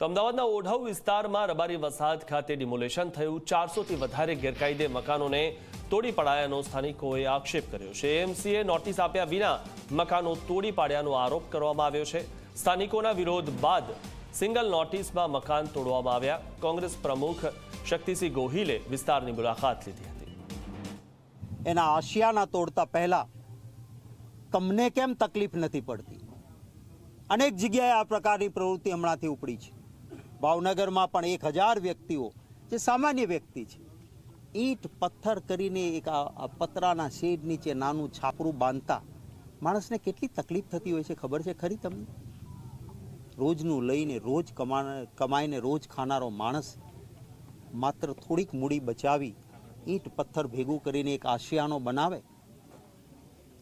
તો અમદાવાદના ઓઢવ વિસ્તારમાં રબારી વસાહત ખાતે ડિમોલેશન થયું. ચારસોથી વધારે ગેરકાયદે મકાનોને તોડી પડાયાનો સ્થાનિકોએ આક્ષેપ કર્યો છે. એમસીએ નોટિસ આપ્યા વિના મકાનો તોડી પાડ્યાનો આરોપ કરવામાં આવ્યો છે. સ્થાનિકોના વિરોધ બાદ સિંગલ નોટિસમાં મકાન તોડવામાં આવ્યા. કોંગ્રેસ પ્રમુખ શક્તિસિંહ ગોહિલે વિસ્તારની મુલાકાત લીધી હતી. એના આશિયાના તોડતા પહેલા તમને કેમ તકલીફ નથી પડતી? અનેક જગ્યાએ આ પ્રકારની પ્રવૃત્તિ હમણાંથી ઉપડી છે. ભાવનગરમાં પણ એક હજાર વ્યક્તિઓ જે સામાન્ય વ્યક્તિ છે. ઈંટ, પથ્થર કરીને એક આ પતરાના શેડ નીચે નાનું છાપરું બાંધતા માણસને કેટલી તકલીફ થતી હોય છે ખબર છે ખરી તમને? રોજનું લઈને રોજ કમા કમાઈને રોજ ખાનારો માણસ માત્ર થોડીક મૂડી બચાવી ઈંટ, પથ્થર ભેગું કરીને એક આશિયાનો બનાવે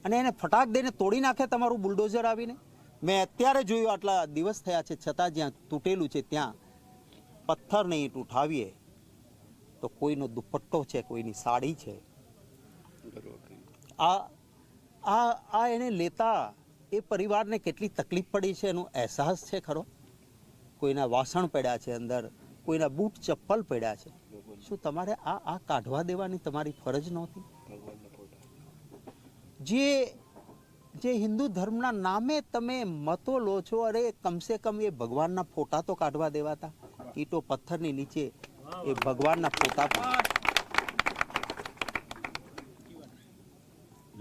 અને એને ફટાક દઈને તોડી નાખે તમારું બુલડોઝર આવીને? મેં અત્યારે જોયું આટલા દિવસ થયા છે, છતાં જ્યાં તૂટેલું છે ત્યાં પથ્થરને ઈંટ ઉઠાવીએ તો કોઈનો દુપટ્ટો છે કોઈની સાડી છે. આ આ આ એને લેતા એ પરિવારને કેટલી તકલીફ પડી છે એનો અહેસાસ છે ખરો? કોઈના વાસણ પડ્યા છે અંદર કોઈના બૂટ ચપ્પલ પડ્યા છે. શું તમારે આ આ કાઢવા દેવાની તમારી ફરજ નહોતી? જે જે હિન્દુ ધર્મના નામે તમે મતો લો છો અરે કમસે કમ એ ભગવાનના ફોટા તો કાઢવા દેવાતા. ઈટો પથ્થરની નીચે એ ભગવાનના પોતા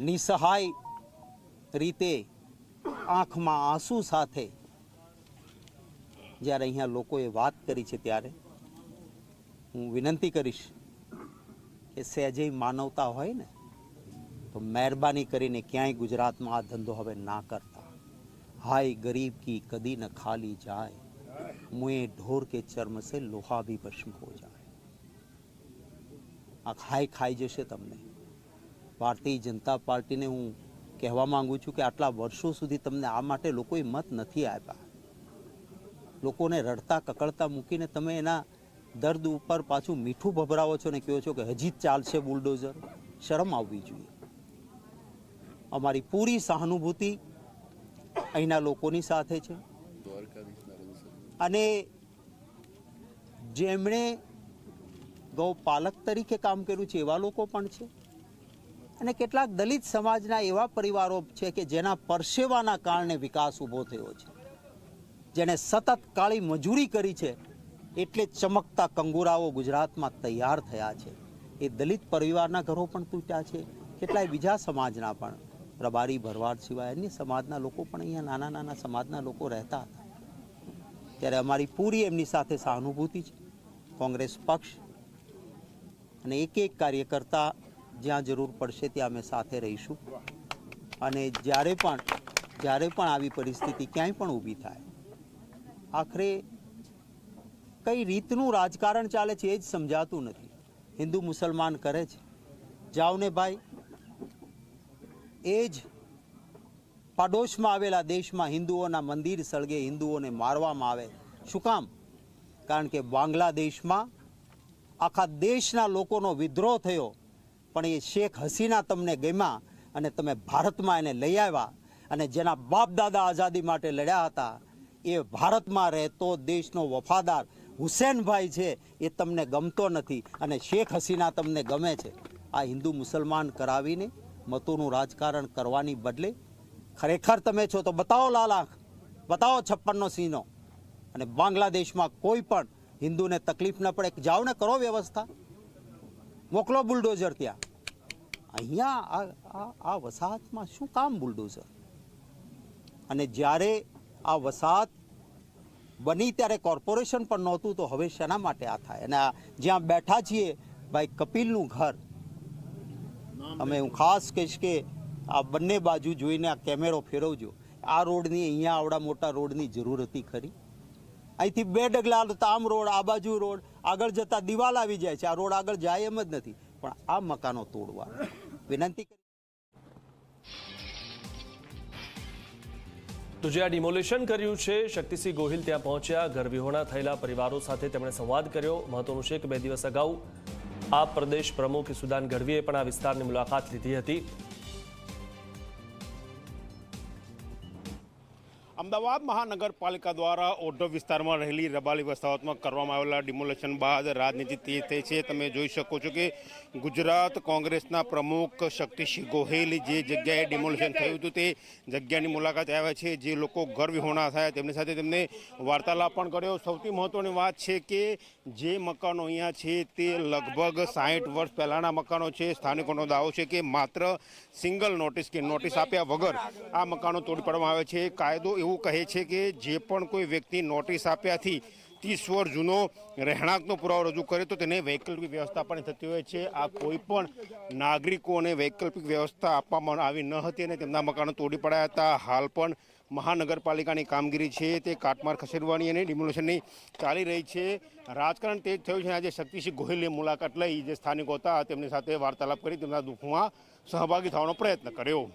નિસહાય રીતે આંખમાં આંસુ સાથે જ્યારે અહીંયા લોકોએ વાત કરી છે ત્યારે હું વિનંતી કરીશ કે સહેજે માનવતા હોય ને, તો મહેરબાની કરીને ક્યાંય ગુજરાતમાં આ ધંધો હવે ના કરતા. હાય, ગરીબ કી કદી ન ખાલી જાય. મુએ ઢોર કે ચર્મ સે લોહા ભી ભસ્મ હો જાય આ ખાઈ ખાઈ જશે તમને ભારતીય જનતા પાર્ટીને હું કહેવા માંગુ છું કે આટલા વર્ષો સુધી તમને આ માટે લોકોએ મત નથી આપ્યા લોકોને રડતા કકળતા મૂકીને તમે એના દર્દ ઉપર પાછું મીઠું ભભરાવો છો ને કહો છો કે હજી ચાલશે બુલડોઝર શરમ આવવી જોઈએ અમારી પૂરી સહાનુભૂતિ અહીંના લોકોની સાથે છે। અને જેમણે ગૌપાલક તરીકે કામ કર્યું છે, એવા લોકો પણ છે. અને કેટલાક દલિત સમાજના એવા પરિવારો છે કે જેના પરસેવાના કારણે વિકાસ ઊભો થયો છે. જેણે સતત કાળી મજૂરી કરી છે, એટલે ચમકતા કંગુરાઓ ગુજરાતમાં તૈયાર થયા છે. એ દલિત પરિવારના ઘરો પણ તૂટ્યા છે, કેટલાય બીજા સમાજના પણ. રબારી ભરવાડ સિવાય અન્ય સમાજના લોકો પણ અહીંયા નાના નાના સમાજના લોકો રહેતા હતા. ત્યારે અમારી પૂરી એમની સાથે સહાનુભૂતિ છે. કોંગ્રેસ પક્ષ અને એક એક કાર્યકર્તા જ્યાં જરૂર પડશે ત્યાં અમે સાથે રહીશું. અને જ્યારે પણ જ્યારે પણ આવી પરિસ્થિતિ ક્યાંય પણ ઊભી થાય, આખરે કઈ રીતનું રાજકારણ ચાલે છે એ જ સમજાતું નથી. હિન્દુ મુસલમાન કરે છે. જાઓ ને ભાઈ, એ જ પાડોશમાં આવેલા દેશમાં હિન્દુઓના મંદિર સળગે હિન્દુઓને મારવામાં આવે. શું કામ? કારણ કે બાંગ્લાદેશમાં આખા દેશના લોકોનો વિદ્રોહ થયો. પણ એ શેખ હસીના તમને ગમ્યા અને તમે ભારતમાં એને લઈ આવ્યા અને જેના બાપ દાદા આઝાદી માટે લડ્યા હતા, એ ભારતમાં રહેતો દેશનો વફાદાર હુસેનભાઈ છે એ તમને ગમતો નથી અને શેખ હસીના તમને ગમે છે. આ હિન્દુ મુસલમાન કરાવીને મતોનું રાજકારણ કરવાની બદલે ખરેખર તમે છો તો બતાવો લાલ આંખ. બતાવો છપ્પનનો સીનો. અને બાંગ્લાદેશમાં કોઈ પણ હિન્દુને તકલીફ ન પડે. જાઓ ને કરો વ્યવસ્થા. મોકલો બુલડોઝર ત્યાં. અહીંયા આ- વસાહતમાં શું કામ બુલડોઝર? અને જ્યારે આ વસાહત બની ત્યારે કોર્પોરેશન પણ નહોતું તો હવે શેના માટે આ થાય? અને જ્યાં બેઠા છીએ ભાઈ કપિલનું ઘર. અમે હું ખાસ કહીશ કે આ બંને બાજુ જોઈને આ કેમેરો ફેરવજો. આ રોડની અહીંયા આવડા મોટા રોડની જરૂર હતી ખરી. અહીંથી બે ડગલા તો આમ રોડ, આ બાજુ રોડ, આગળ જતાં દિવાલ આવી જાય છે. આ રોડ આગળ જાય એમ જ નથી, પણ આ મકાનો તોડવા. વિનંતી તો જે આ ડિમોલેશન કર્યું છે, શક્તિસિંહ ગોહિલ ત્યાં પહોંચ્યા. ઘરવિહોણા થયેલા પરિવારો સાથે તેમણે સંવાદ કર્યો. મહત્વનું છે કે બે દિવસ અગાઉ આ પ્રદેશ પ્રમુખ સુદાન ગઢવીએ પણ આ વિસ્તારની મુલાકાત લીધી હતી. અમદાવાદ મહાનગરપાલિકા દ્વારા ઓઢવ વિસ્તારમાં રહેલી રબાલી વસાહતમાં કરવામાં આવેલા ડિમોલેશન બાદ રાજનીતિ તેજ થઈ છે. તમે જોઈ શકો છો કે ગુજરાત કોંગ્રેસના પ્રમુખ શક્તિસિંહ ગોહિલ જે જગ્યાએ ડિમોલેશન થયું હતું તે જગ્યાની મુલાકાત આવ્યા છે. જે લોકો ઘર વિહોણા થયા તેમની સાથે તેમને વાર્તાલાપ પણ કર્યો. સૌથી મહત્વની વાત છે કે જે મકાનો અહીંયા છે તે લગભગ સાહીઠ વર્ષ પહેલાંના મકાનો છે. સ્થાનિકોનો દાવો છે કે માત્ર સિંગલ નોટિસ કે નોટિસ આપ્યા વગર આ મકાનો તોડી પાડવામાં આવે છે. કાયદો એવું કહે છે કે જે પણ કોઈ વ્યક્તિ નોટિસ આપ્યાથી ત્રીસ વર્ષ જૂનો રહેણાંકનો પુરાવો રજૂ કરે તો તેને વૈકલ્પિક વ્યવસ્થા પણ થતી હોય છે. આ કોઈ પણ નાગરિકોને વૈકલ્પિક વ્યવસ્થા આપવામાં આવી ન હતી અને તેમના મકાનો તોડી પડાયા હતા. હાલ પણ મહાનગરપાલિકાની કામગીરી છે તે કાટમાર ખસેડવાની અને ડિમોલેશનની ચાલી રહી છે. રાજકારણ તેજ થયું છે. આજે શક્તિસિંહ ગોહિલે મુલાકાત લઈ જે સ્થાનિકો હતા તેમની સાથે વાર્તાલાપ કરી તેમના દુઃખમાં સહભાગી થવાનો પ્રયત્ન કર્યો.